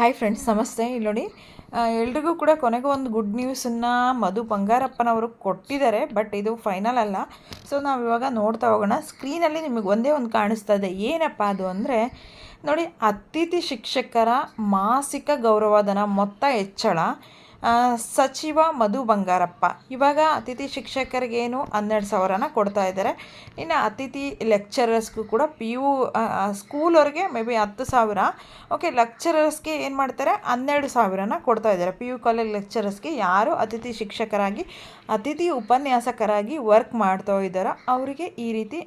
Hi friends ನಮಸ್ತೆ. ಇಲ್ಲಿ ನೋಡಿ ಎಲ್ರಿಗೂ ಕೂಡ ಕೊನೆಗೂ ಒಂದು ಗುಡ್ ನ್ಯೂಸನ್ನು ಮಧು ಬಂಗಾರಪ್ಪನವರು ಕೊಟ್ಟಿದ್ದಾರೆ ಬಟ್ ಇದು ಫೈನಲ್ ಅಲ್ಲ. ಸೊ ನಾವು ಇವಾಗ ನೋಡ್ತಾ ಹೋಗೋಣ. ಸ್ಕ್ರೀನಲ್ಲಿ ನಿಮಗೆ ಒಂದೇ ಒಂದು ಕಾಣಿಸ್ತಾ ಇದೆ ಏನಪ್ಪ ಅದು ಅಂದರೆ, ನೋಡಿ, ಅತಿಥಿ ಶಿಕ್ಷಕರ ಮಾಸಿಕ ಗೌರವಧನ ಮೊತ್ತ ಹೆಚ್ಚಳ. ಸಚಿವ ಮಧು ಬಂಗಾರಪ್ಪ. ಇವಾಗ ಅತಿಥಿ ಶಿಕ್ಷಕರಿಗೇನು ಹನ್ನೆರಡು ಸಾವಿರನ ಕೊಡ್ತಾ ಇದ್ದಾರೆ. ಇನ್ನು ಅತಿಥಿ ಲೆಕ್ಚರರ್ಸ್ಗೂ ಕೂಡ ಪಿ ಯು ಸ್ಕೂಲವ್ರಿಗೆ ಮೇ ಬಿ ಹತ್ತು ಸಾವಿರ. ಓಕೆ ಲೆಕ್ಚರರ್ಸ್ಗೆ ಏನು ಮಾಡ್ತಾರೆ? ಹನ್ನೆರಡು ಸಾವಿರನ ಕೊಡ್ತಾ ಇದ್ದಾರೆ. ಪಿ ಯು ಕಾಲೇಜ್ ಲೆಕ್ಚರರ್ಸ್ಗೆ ಯಾರು ಅತಿಥಿ ಶಿಕ್ಷಕರಾಗಿ, ಅತಿಥಿ ಉಪನ್ಯಾಸಕರಾಗಿ ವರ್ಕ್ ಮಾಡ್ತಾ ಇದ್ದಾರೋ ಅವರಿಗೆ ಈ ರೀತಿ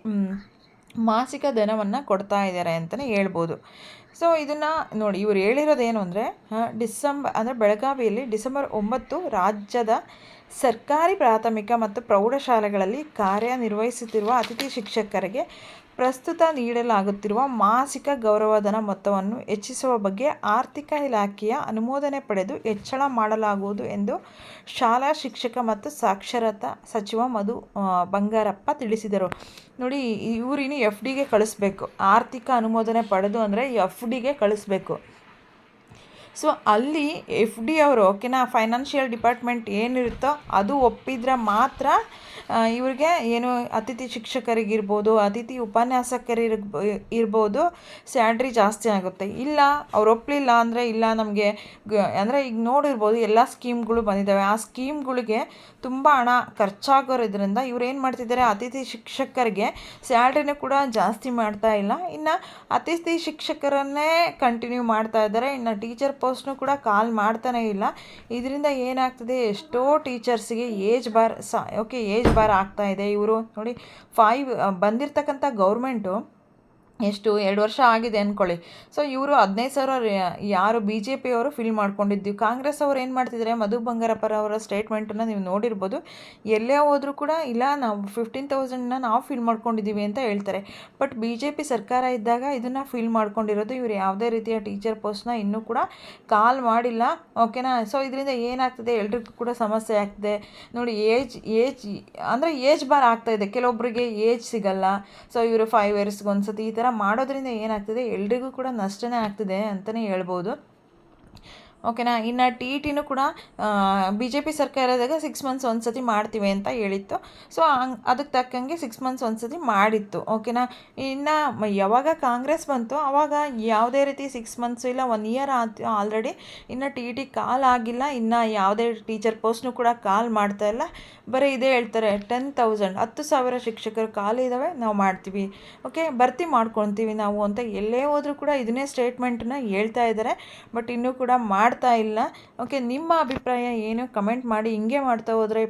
ಮಾಸಿಕ ಧನವನ್ನು ಕೊಡ್ತಾ ಇದ್ದಾರೆ ಅಂತಲೇ ಹೇಳ್ಬೋದು. ಸೊ ಇದನ್ನು ನೋಡಿ, ಇವ್ರು ಹೇಳಿರೋದೇನು ಅಂದರೆ ಡಿಸೆಂಬರ್, ಅಂದರೆ ಬೆಳಗಾವಿಯಲ್ಲಿ ಡಿಸೆಂಬರ್ ಒಂಬತ್ತು ರಾಜ್ಯದ ಸರ್ಕಾರಿ ಪ್ರಾಥಮಿಕ ಮತ್ತು ಪ್ರೌಢಶಾಲೆಗಳಲ್ಲಿ ಕಾರ್ಯನಿರ್ವಹಿಸುತ್ತಿರುವ ಅತಿಥಿ ಶಿಕ್ಷಕರಿಗೆ ಪ್ರಸ್ತುತ ನೀಡಲಾಗುತ್ತಿರುವ ಮಾಸಿಕ ಗೌರವಧನ ಮೊತ್ತವನ್ನು ಹೆಚ್ಚಿಸುವ ಬಗ್ಗೆ ಆರ್ಥಿಕ ಇಲಾಖೆಯ ಅನುಮೋದನೆ ಪಡೆದು ಹೆಚ್ಚಳ ಮಾಡಲಾಗುವುದು ಎಂದು ಶಾಲಾ ಶಿಕ್ಷಕ ಮತ್ತು ಸಾಕ್ಷರತಾ ಸಚಿವ ಮಧು ಬಂಗಾರಪ್ಪ ತಿಳಿಸಿದರು. ನೋಡಿ ಇವರಿನ್ನು ಎಫ್ ಡಿಗೆ ಕಳಿಸ್ಬೇಕು. ಆರ್ಥಿಕ ಅನುಮೋದನೆ ಪಡೆದು ಅಂದರೆ ಎಫ್ ಡಿಗೆ ಕಳಿಸ್ಬೇಕು. ಸೊ ಅಲ್ಲಿ ಎಫ್ ಡಿ ಅವರು ಓಕೆನಾ ಫೈನಾನ್ಷಿಯಲ್ ಡಿಪಾರ್ಟ್ಮೆಂಟ್ ಏನಿರುತ್ತೋ ಅದು ಒಪ್ಪಿದ್ರೆ ಮಾತ್ರ ಇವ್ರಿಗೆ ಏನು ಅತಿಥಿ ಶಿಕ್ಷಕರಿಗಿರ್ಬೋದು, ಅತಿಥಿ ಉಪನ್ಯಾಸಕರಿರ್ ಇರ್ಬೋದು ಸ್ಯಾಲ್ರಿ ಜಾಸ್ತಿ ಆಗುತ್ತೆ. ಇಲ್ಲ, ಅವ್ರು ಒಪ್ಪಲಿಲ್ಲ ಅಂದರೆ, ಇಲ್ಲ ನಮಗೆ ಅಂದರೆ ಈಗ ನೋಡಿರ್ಬೋದು ಎಲ್ಲ ಸ್ಕೀಮ್ಗಳು ಬಂದಿದ್ದಾವೆ. ಆ ಸ್ಕೀಮ್ಗಳಿಗೆ ತುಂಬ ಹಣ ಖರ್ಚಾಗೋರಿದ್ರಿಂದ ಇವ್ರು ಏನು ಮಾಡ್ತಿದ್ದಾರೆ, ಅತಿಥಿ ಶಿಕ್ಷಕರಿಗೆ ಸ್ಯಾಲ್ರಿನೂ ಕೂಡ ಜಾಸ್ತಿ ಮಾಡ್ತಾ ಇಲ್ಲ. ಇನ್ನು ಅತಿಥಿ ಶಿಕ್ಷಕರನ್ನೇ ಕಂಟಿನ್ಯೂ ಮಾಡ್ತಾ ಇದ್ದಾರೆ. ಇನ್ನು ಟೀಚರ್ ಪೋಸ್ಟ್ನು ಕೂಡ ಕಾಲ್ ಮಾಡ್ತಾನೇ ಇಲ್ಲ. ಇದರಿಂದ ಏನಾಗ್ತದೆ, ಎಷ್ಟೋ ಟೀಚರ್ಸ್ಗೆ ಏಜ್ ಬಾರ್ ಸ, ಓಕೆ, ಏಜ್ ಬಾರ್ ಆಗ್ತಾ ಇದೆ. ಇವರು ನೋಡಿ, ಫೈವ್, ಬಂದಿರತಕ್ಕಂಥ ಗೌರ್ಮೆಂಟು ಎಷ್ಟು ಎರಡು ವರ್ಷ ಆಗಿದೆ ಅಂದ್ಕೊಳ್ಳಿ ಸೊ ಇವರು ಹದಿನೈದು ಸಾವಿರ ಯಾರು ಬಿ ಜೆ ಪಿಯವರು ಫಿಲ್ ಮಾಡ್ಕೊಂಡಿದ್ದು. ಕಾಂಗ್ರೆಸ್ ಅವ್ರು ಏನು ಮಾಡ್ತಿದ್ದಾರೆ ಮಧು ಬಂಗಾರಪ್ಪರವರ ಸ್ಟೇಟ್ಮೆಂಟನ್ನು ನೀವು ನೋಡಿರ್ಬೋದು. ಎಲ್ಲೇ ಹೋದರೂ ಕೂಡ, ಇಲ್ಲ, ನಾವು ಫಿಫ್ಟೀನ್ ತೌಸಂಡನ್ನ ನಾವು ಫಿಲ್ ಮಾಡ್ಕೊಂಡಿದ್ದೀವಿ ಅಂತ ಹೇಳ್ತಾರೆ. ಬಟ್ ಬಿ ಜೆ ಪಿ ಸರ್ಕಾರ ಇದ್ದಾಗ ಇದನ್ನು ಫಿಲ್ ಮಾಡ್ಕೊಂಡಿರೋದು ಇವರು ಯಾವುದೇ ರೀತಿಯ ಟೀಚರ್ ಪೋಸ್ಟ್ನ ಇನ್ನೂ ಕೂಡ ಕಾಲ್ ಮಾಡಿಲ್ಲ. ಓಕೆನಾ ಸೊ ಇದರಿಂದ ಏನಾಗ್ತದೆ? ಎಲ್ರಿಗೂ ಕೂಡ ಸಮಸ್ಯೆ ಆಗ್ತದೆ. ನೋಡಿ, ಏಜ್ ಏಜ್, ಅಂದರೆ ಏಜ್ ಬಾರ್ ಆಗ್ತಾಯಿದೆ ಕೆಲವೊಬ್ಬರಿಗೆ ಏಜ್ ಸಿಗಲ್ಲ. ಸೊ ಇವರು ಫೈವ್ ಇಯರ್ಸ್ಗೆ ಒಂದ್ಸತಿ ಈ ಥರ ಮಾಡೋದ್ರಿಂದ ಏನಾಗ್ತದೆ? ಎಲ್ರಿಗೂ ಕೂಡ ನಷ್ಟನೇ ಆಗ್ತಿದೆ ಅಂತಲೇ ಹೇಳ್ಬೋದು. ಓಕೆನಾ? ಇನ್ನು ಟಿ ಇ ಟಿನೂ ಕೂಡ ಬಿ ಜೆ ಪಿ ಸರ್ಕಾರದಾಗ ಸಿಕ್ಸ್ ಮಂತ್ಸ್ ಒಂದು ಸತಿ ಮಾಡ್ತೀವಿ ಅಂತ ಹೇಳಿತ್ತು. ಸೊ ಅದಕ್ಕೆ ತಕ್ಕಂಗೆ ಸಿಕ್ಸ್ ಮಂತ್ಸ್ ಒಂದು ಸತಿ ಮಾಡಿತ್ತು. ಓಕೆನಾ? ಇನ್ನು ಯಾವಾಗ ಕಾಂಗ್ರೆಸ್ ಬಂತು ಆವಾಗ ಯಾವುದೇ ರೀತಿ ಸಿಕ್ಸ್ ಮಂತ್ಸು ಇಲ್ಲ ಒನ್ ಇಯರ್ ಆಯ್ತು ಆಲ್ರೆಡಿ ಇನ್ನು ಟಿ ಇ ಟಿ ಕಾಲ್ ಆಗಿಲ್ಲ. ಇನ್ನು ಯಾವುದೇ ಟೀಚರ್ ಪೋಸ್ಟ್ನು ಕೂಡ ಕಾಲ್ ಮಾಡ್ತಾ ಇಲ್ಲ. ಬರೀ ಇದೇ ಹೇಳ್ತಾರೆ ಟೆನ್ ತೌಸಂಡ್ ಹತ್ತು ಸಾವಿರ ಶಿಕ್ಷಕರು ಖಾಲಿ ಇದ್ದಾವೆ ನಾವು ಮಾಡ್ತೀವಿ. ಓಕೆ, ಭರ್ತಿ ಮಾಡ್ಕೊತೀವಿ ನಾವು ಅಂತ ಎಲ್ಲೇ ಹೋದರೂ ಕೂಡ ಇದನ್ನೇ ಸ್ಟೇಟ್ಮೆಂಟನ್ನ ಹೇಳ್ತಾ ಇದ್ದಾರೆ ಬಟ್ ಇನ್ನೂ ಕೂಡ ಮಾಡ್ತಾ ಇಲ್ಲ. ಓಕೆ ನಿಮ್ಮ ಅಭಿಪ್ರಾಯ ಏನು? ಕಮೆಂಟ್ ಮಾಡಿ, ಹಿಂಗೆ ಮಾಡ್ತಾ ಹೋದರೆ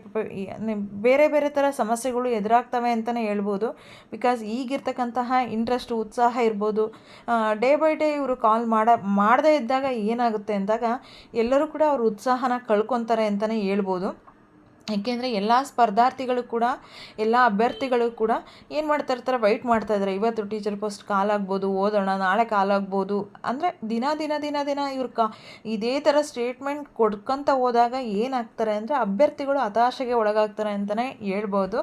ಬೇರೆ ಬೇರೆ ಥರ ಸಮಸ್ಯೆಗಳು ಎದುರಾಗ್ತವೆ ಅಂತಲೇ ಹೇಳ್ಬೋದು. ಬಿಕಾಸ್ ಈಗಿರ್ತಕ್ಕಂತಹ ಇಂಟ್ರೆಸ್ಟ್ ಉತ್ಸಾಹ ಇರ್ಬೋದು. ಡೇ ಬೈ ಡೇ ಇವರು ಕಾಲ್ ಮಾಡ, ಮಾಡದೇ ಇದ್ದಾಗ ಏನಾಗುತ್ತೆ ಅಂದಾಗ ಎಲ್ಲರೂ ಕೂಡ ಅವ್ರ ಉತ್ಸಾಹನ ಕಳ್ಕೊತಾರೆ ಅಂತಲೇ ಹೇಳ್ಬೋದು. ಏಕೆಂದರೆ ಎಲ್ಲ ಸ್ಪರ್ಧಾರ್ಥಿಗಳು ಕೂಡ, ಎಲ್ಲ ಅಭ್ಯರ್ಥಿಗಳು ಕೂಡ ಏನು ಮಾಡ್ತಾ ಇರ್ತಾರೆ ವೈಟ್ ಮಾಡ್ತಾ ಇದ್ದಾರೆ ಇವತ್ತು ಟೀಚರ್ ಪೋಸ್ಟ್ ಕಾಲಾಗ್ಬೋದು ಓದೋಣ, ನಾಳೆ ಕಾಲಾಗ್ಬೋದು ಅಂದರೆ ದಿನ ದಿನ ದಿನ ದಿನ ಇವ್ರು ಕಾ, ಇದೇ ಥರ ಸ್ಟೇಟ್ಮೆಂಟ್ ಕೊಡ್ಕೊತ ಹೋದಾಗ ಏನಾಗ್ತಾರೆ ಅಂದರೆ ಅಭ್ಯರ್ಥಿಗಳು ಹತಾಶೆಗೆ ಒಳಗಾಗ್ತಾರೆ ಅಂತಲೇ ಹೇಳ್ಬೋದು.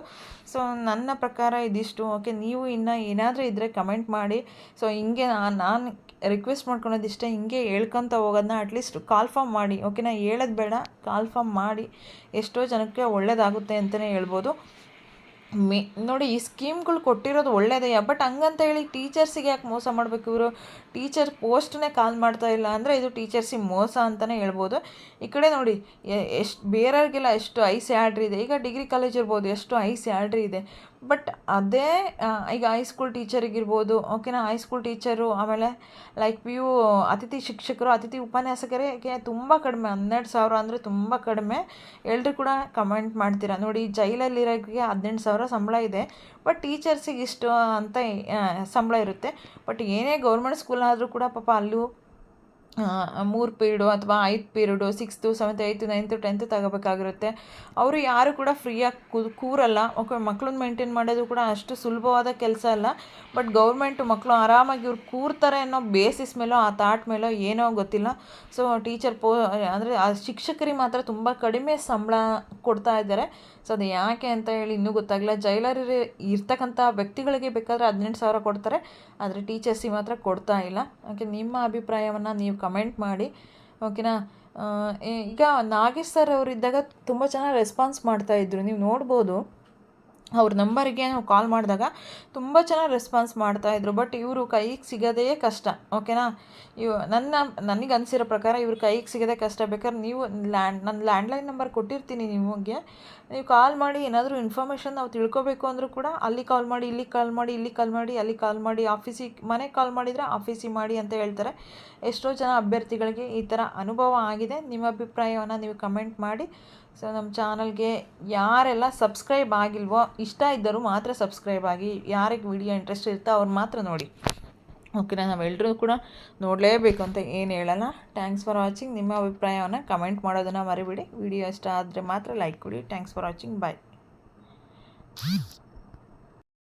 ಸೊ ನನ್ನ ಪ್ರಕಾರ ಇದಿಷ್ಟು. ಓಕೆ ನೀವು ಇನ್ನು ಏನಾದರೂ ಇದ್ದರೆ ಕಮೆಂಟ್ ಮಾಡಿ. ಸೊ ಹಿಂಗೆ ನಾನು ರಿಕ್ವೆಸ್ಟ್ ಮಾಡ್ಕೊಳೋದಿಷ್ಟೇ ಹಿಂಗೆ ಹೇಳ್ಕೊತ ಹೋಗೋದನ್ನ ಅಟ್ಲೀಸ್ಟ್ ಕಾಲ್ ಫಾರ್ಮ್ ಮಾಡಿ. ಓಕೆನಾ ಹೇಳೋದು ಬೇಡ. ಕಾಲ್ ಫಾರ್ಮ್ ಮಾಡಿ ಎಷ್ಟೋ ಜನಕ್ಕೆ ಒಳ್ಳೆಯದಾಗುತ್ತೆ ಅಂತಲೇ ಹೇಳ್ಬೋದು. ಮೇ, ನೋಡಿ ಈ ಸ್ಕೀಮ್ಗಳು ಕೊಟ್ಟಿರೋದು ಒಳ್ಳೇದೇ ಬಟ್ ಹಂಗಂತ ಹೇಳಿ ಟೀಚರ್ಸಿಗೆ ಯಾಕೆ ಮೋಸ ಮಾಡಬೇಕು ಇವರು? ಟೀಚರ್ ಪೋಸ್ಟ್ನೇ ಕಾಲ್ ಮಾಡ್ತಾ ಇಲ್ಲ ಅಂದರೆ ಇದು ಟೀಚರ್ಸಿಗೆ ಮೋಸ ಅಂತಲೇ ಹೇಳ್ಬೋದು. ಈ ಕಡೆ ನೋಡಿ ಎಷ್ಟು, ಬೇರೆಯವ್ರಿಗೆಲ್ಲ ಎಷ್ಟು ಐ ಸ್ಯಾಲ್ರಿ ಇದೆ. ಈಗ ಡಿಗ್ರಿ ಕಾಲೇಜ್ ಇರ್ಬೋದು, ಎಷ್ಟು ಐ ಸ್ಯಾಲ್ರಿ ಇದೆ. ಬಟ್ ಅದೇ ಈಗ ಈಗ ಹೈಸ್ಕೂಲ್ ಟೀಚರಿಗಿರ್ಬೋದು ಓಕೆನಾ ಹೈಸ್ಕೂಲ್ ಟೀಚರು ಆಮೇಲೆ ಲೈಕ್ ಪಿ ಯು ಅತಿಥಿ ಶಿಕ್ಷಕರು, ಅತಿಥಿ ಉಪನ್ಯಾಸಕರಿಗೆ ತುಂಬ ಕಡಿಮೆ, ಹನ್ನೆರಡು ಸಾವಿರ ಅಂದರೆ ತುಂಬ ಕಡಿಮೆ. ಎಲ್ಲರೂ ಕೂಡ ಕಮೆಂಟ್ ಮಾಡ್ತೀರಾ? ನೋಡಿ ಜೈಲಲ್ಲಿರೋಕ್ಕೆ ಹದಿನೆಂಟು ಸಾವಿರ ಸಂಬಳ ಇದೆ ಬಟ್ ಟೀಚರ್ಸಿಗೆ ಇಷ್ಟು ಅಂತ ಸಂಬಳ ಇರುತ್ತೆ. ಬಟ್ ಏನೇ ಗೌರ್ಮೆಂಟ್ ಸ್ಕೂಲ್ ಆದರೂ ಕೂಡ ಪಾಪ ಅಲ್ಲೂ ಮೂರು ಪೀರಿಯಡು ಅಥವಾ ಐದು period sixth seventh eighth ninth tenth ತಗೋಬೇಕಾಗಿರುತ್ತೆ. ಅವರು ಯಾರು ಕೂಡ ಫ್ರೀಯಾಗಿ ಕೂ, ಕೂರಲ್ಲ. ಓಕೆ ಮಕ್ಳನ್ನ ಮೇಂಟೈನ್ ಮಾಡೋದು ಕೂಡ ಅಷ್ಟು ಸುಲಭವಾದ ಕೆಲಸ ಅಲ್ಲ. ಬಟ್ ಗೌರ್ಮೆಂಟು ಮಕ್ಕಳು ಆರಾಮಾಗಿ ಇವ್ರು ಕೂರ್ತಾರೆ ಅನ್ನೋ ಬೇಸಿಸ್ ಮೇಲೋ, ಆ ಥಾಟ್ ಮೇಲೋ ಏನೋ ಗೊತ್ತಿಲ್ಲ. ಸೊ ಟೀಚರ್ ಪೋ, ಅಂದರೆ ಆ ಶಿಕ್ಷಕರಿಗೆ ಮಾತ್ರ ತುಂಬ ಕಡಿಮೆ ಸಂಬಳ ಕೊಡ್ತಾ ಇದ್ದಾರೆ. ಸೊ ಅದು ಯಾಕೆ ಅಂತ ಹೇಳಿ ಇನ್ನೂ ಗೊತ್ತಾಗಲ್ಲ ಜೈಲರ್ ಇರ್ತಕ್ಕಂಥ ವ್ಯಕ್ತಿಗಳಿಗೆ ಬೇಕಾದರೆ ಹದಿನೆಂಟು ಸಾವಿರ ಕೊಡ್ತಾರೆ. ಆದರೆ ಟೀಚರ್ಸಿಗೆ ಮಾತ್ರ ಕೊಡ್ತಾ ಇಲ್ಲ. ಓಕೆ ನಿಮ್ಮ ಅಭಿಪ್ರಾಯವನ್ನು ನೀವು ಕಮೆಂಟ್ ಮಾಡಿ ಓಕೆನಾ ಈಗ ನಾಗೇಶ್ ಸರ್ ಅವರಿದ್ದಾಗ ತುಂಬ ಚೆನ್ನಾಗಿ ರೆಸ್ಪಾನ್ಸ್ ಮಾಡ್ತಾಯಿದ್ರು ನೀವು ನೋಡ್ಬೋದು. ಅವ್ರ ನಂಬರಿಗೆ ನಾವು ಕಾಲ್ ಮಾಡಿದಾಗ ತುಂಬ ಚೆನ್ನಾಗಿ ರೆಸ್ಪಾನ್ಸ್ ಮಾಡ್ತಾಯಿದ್ರು ಬಟ್ ಇವರು ಕೈಗೆ ಸಿಗೋದೇ ಕಷ್ಟ ಓಕೆನಾ ಇವು ನನ್ನ, ನನಗೆ ಅನಿಸಿರೋ ಪ್ರಕಾರ ಇವ್ರ ಕೈಗೆ ಸಿಗೋದೇ ಕಷ್ಟ. ಬೇಕಾದ್ರೆ ನೀವು ಲ್ಯಾಂಡ್ ನನ್ನ ಲ್ಯಾಂಡ್ಲೈನ್ ನಂಬರ್ ಕೊಟ್ಟಿರ್ತೀನಿ ನಿಮಗೆ. ನೀವು ಕಾಲ್ ಮಾಡಿ ಏನಾದರೂ ಇನ್ಫಾರ್ಮೇಷನ್ ನಾವು ತಿಳ್ಕೊಬೇಕು ಅಂದರೂ ಕೂಡ ಅಲ್ಲಿ ಕಾಲ್ ಮಾಡಿ, ಇಲ್ಲಿ ಕಾಲ್ ಮಾಡಿ, ಇಲ್ಲಿ ಕಾಲ್ ಮಾಡಿ, ಅಲ್ಲಿ ಕಾಲ್ ಮಾಡಿ ಆಫೀಸಿಗೆ ಮನೆಗೆ ಕಾಲ್ ಮಾಡಿದರೆ ಆಫೀಸಿಗೆ ಮಾಡಿ ಅಂತ ಹೇಳ್ತಾರೆ. ಎಷ್ಟೋ ಜನ ಅಭ್ಯರ್ಥಿಗಳಿಗೆ ಈ ಥರ ಅನುಭವ ಆಗಿದೆ. ನಿಮ್ಮ ಅಭಿಪ್ರಾಯವನ್ನು ನೀವು ಕಮೆಂಟ್ ಮಾಡಿ. ಸೊ ನಮ್ಮ ಚಾನಲ್ಗೆ ಯಾರೆಲ್ಲ ಸಬ್ಸ್ಕ್ರೈಬ್ ಆಗಿಲ್ವೋ, ಇಷ್ಟ ಇದ್ದರೂ ಮಾತ್ರ ಸಬ್ಸ್ಕ್ರೈಬ್ ಆಗಿ, ಯಾರಿಗೆ ವಿಡಿಯೋ ಇಂಟ್ರೆಸ್ಟ್ ಇರುತ್ತೋ ಅವ್ರು ಮಾತ್ರ ನೋಡಿ. ಓಕೆನಾ? ನಾವೆಲ್ಲರೂ ಕೂಡ ನೋಡಲೇಬೇಕು ಅಂತ ಏನು ಹೇಳಲ್ಲ. ಥ್ಯಾಂಕ್ಸ್ ಫಾರ್ ವಾಚಿಂಗ್ ನಿಮ್ಮ ಅಭಿಪ್ರಾಯವನ್ನು ಕಮೆಂಟ್ ಮಾಡೋದನ್ನು ಮರಿಬಿಡಿ. ವಿಡಿಯೋ ಇಷ್ಟ ಆದರೆ ಮಾತ್ರ ಲೈಕ್ ಕೊಡಿ. Thanks for watching bye